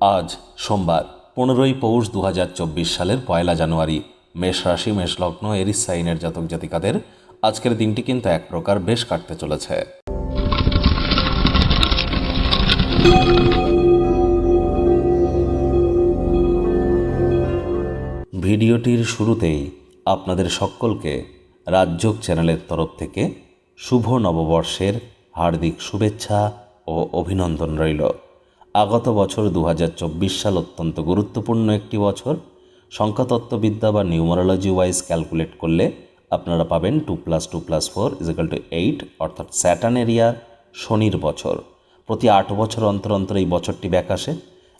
আজ সোমবার, পনেরোই পৌষ দু হাজার চব্বিশ সালের পয়লা জানুয়ারি। মেষ রাশি, মেষ লগ্ন, এরিস সাইনের জাতক জাতিকাদের আজকের দিনটি কিন্তু এক প্রকার বেশ কাটতে চলেছে। ভিডিওটির শুরুতেই আপনাদের সকলকে রাজযোগ চ্যানেলের তরফ থেকে শুভ নববর্ষের হার্দিক শুভেচ্ছা ও অভিনন্দন রইল। আগত বছর দু হাজার চব্বিশ সাল অত্যন্ত গুরুত্বপূর্ণ একটি বছর। সংখ্যাতত্ত্ববিদ্যা বা নিউমারোলজি ওয়াইজ ক্যালকুলেট করলে আপনারা পাবেন two plus two plus four is equal to eight, অর্থাৎ স্যাটার্ন এরিয়ার শনির বছর। প্রতি আট বছর অন্তর অন্তর এই বছরটি ব্যাক আসে।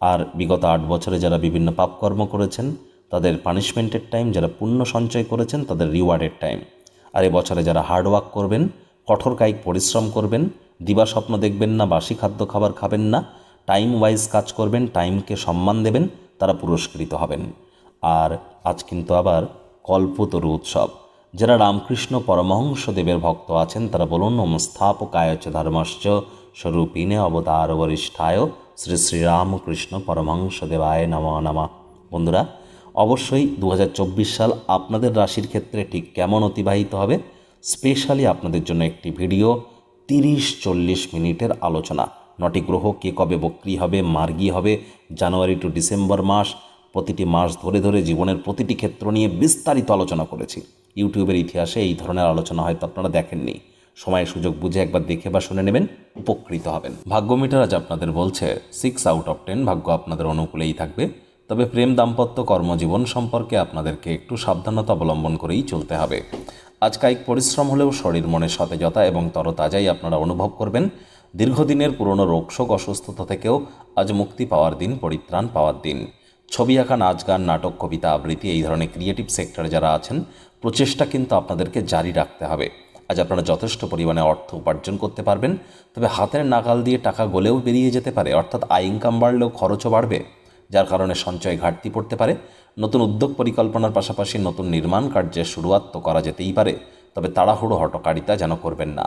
আর বিগত আট বছরে যারা বিভিন্ন পাপকর্ম করেছেন, তাদের পানিশমেন্টের টাইম, যারা পুণ্য সঞ্চয় করেছেন, তাদের রিওয়ার্ডের টাইম। আর এ বছরে যারা হার্ডওয়ার্ক করবেন, কঠোর কায়িক পরিশ্রম করবেন দিবা স্বপ্ন দেখবেন না, বাসি খাদ্য খাবার খাবেন না টাইম ওয়াইজ কাজ করবেন টাইমকে সম্মান দেবেন, তারা পুরস্কৃত হবেন। আর আজ কিন্তু আবার কল্পতরু উৎসব। যারা রামকৃষ্ণ পরমহংস দেবের ভক্ত আছেন, তারা বলুন ওম স্থাপকায় চ ধর্মশ্চ স্বরূপিণে অবতার বরিষ্ঠায় শ্রী শ্রীরামকৃষ্ণ পরমহংস দেবায় নম নমা। বন্ধুরা, অবশ্যই দু হাজার চব্বিশ সাল আপনাদের রাশির ক্ষেত্রে ঠিক কেমন অতিবাহিত হবে? স্পেশালি আপনাদের জন্য একটি ভিডিও, তিরিশ চল্লিশ মিনিটের আলোচনা। নটি গ্রহ কে কবে বক্রি হবে, মার্গী হবে, জানুয়ারি টু ডিসেম্বর মাস, প্রতিটি মাস ধরে ধরে জীবনের প্রতিটি ক্ষেত্র নিয়ে বিস্তারিত আলোচনা করেছি। ইউটিউবের ইতিহাসে এই ধরনের আলোচনা হয়তো আপনারা দেখেননি। সময় সুযোগ বুঝে একবার দেখে বা শুনে নেবেন, উপকৃত হবেন। ভাগ্য মিটার আজ আপনাদের বলছে সিক্স আউট অফ টেন ভাগ্য আপনাদের অনুকূলেই থাকবে। তবে প্রেম, দাম্পত্য, কর্মজীবন সম্পর্কে আপনাদেরকে একটু সাবধানতা অবলম্বন করেই চলতে হবে। আজ কায়িক পরিশ্রম হলেও শরীর মনে সতেজতা এবং তরতাজাই আপনারা অনুভব করবেন। দীর্ঘদিনের পুরনো রোগশোক অসুস্থতা থেকেও আজ মুক্তি পাওয়ার দিন, পরিত্রাণ পাওয়ার দিন। ছবি আঁকা, নাচ গান, নাটক, কবিতা আবৃত্তি এই ধরনের ক্রিয়েটিভ সেক্টরে যারা আছেন, প্রচেষ্টা কিন্তু আপনাদেরকে জারি রাখতে হবে। আজ আপনারা যথেষ্ট পরিমাণে অর্থ উপার্জন করতে পারবেন, তবে হাতের নাগাল দিয়ে টাকা গলেও বেরিয়ে যেতে পারে, অর্থাৎ আয় ইনকাম বাড়লেও খরচও বাড়বে, যার কারণে সঞ্চয় ঘাটতি পড়তে পারে। নতুন উদ্যোগ পরিকল্পনার পাশাপাশি নতুন নির্মাণ কার্যের শুরুয়াত তো করা যেতেই পারে, তবে তাড়াহুড়ো হটকারিতা যেন করবেন না।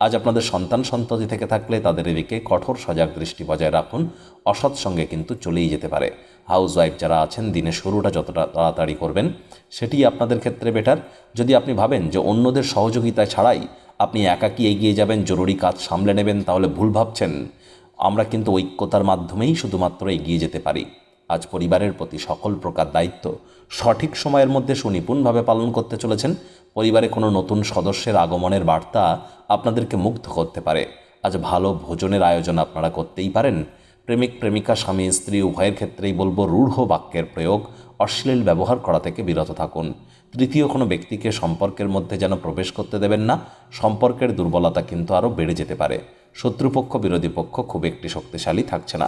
আজ আপনাদের সন্তান সন্ততি থেকে থাকলে তাদের এদিকে কঠোর সজাগ দৃষ্টি বজায় রাখুন। অসৎ সঙ্গে কিন্তু চলেই যেতে পারে। হাউস ওয়াইফ যারা আছেন দিনে শুরুটা যতটা তাড়াতাড়ি করবেন, সেটি আপনাদের ক্ষেত্রে বেটার। যদি আপনি ভাবেন যে অন্যদের সহযোগিতা ছাড়াই আপনি একাকী এগিয়ে যাবেন, জরুরি কাজ সামলে নেবেন, তাহলে ভুল ভাবছেন। আমরা কিন্তু ঐক্যতার মাধ্যমেই শুধুমাত্র এগিয়ে যেতে পারি। আজ পরিবারের প্রতি সকল প্রকার দায়িত্ব সঠিক সময়ের মধ্যে সুনিপুণভাবে পালন করতে চলেছেন। পরিবারে কোনো নতুন সদস্যের আগমনের বার্তা আপনাদেরকে মুগ্ধ করতে পারে। আজ ভালো ভোজনের আয়োজন আপনারা করতেই পারেন। প্রেমিক, প্রেমিকা, স্বামী, স্ত্রী, উভয়ের ক্ষেত্রেই বলব রূঢ় বাক্যের প্রয়োগ, অশ্লীল ব্যবহার করা থেকে বিরত থাকুন। তৃতীয় কোনো ব্যক্তিকে সম্পর্কের মধ্যে যেন প্রবেশ করতে দেবেন না, সম্পর্কের দুর্বলতা কিন্তু আরও বেড়ে যেতে পারে। শত্রুপক্ষ, বিরোধী পক্ষ খুব একটি শক্তিশালী থাকছে না।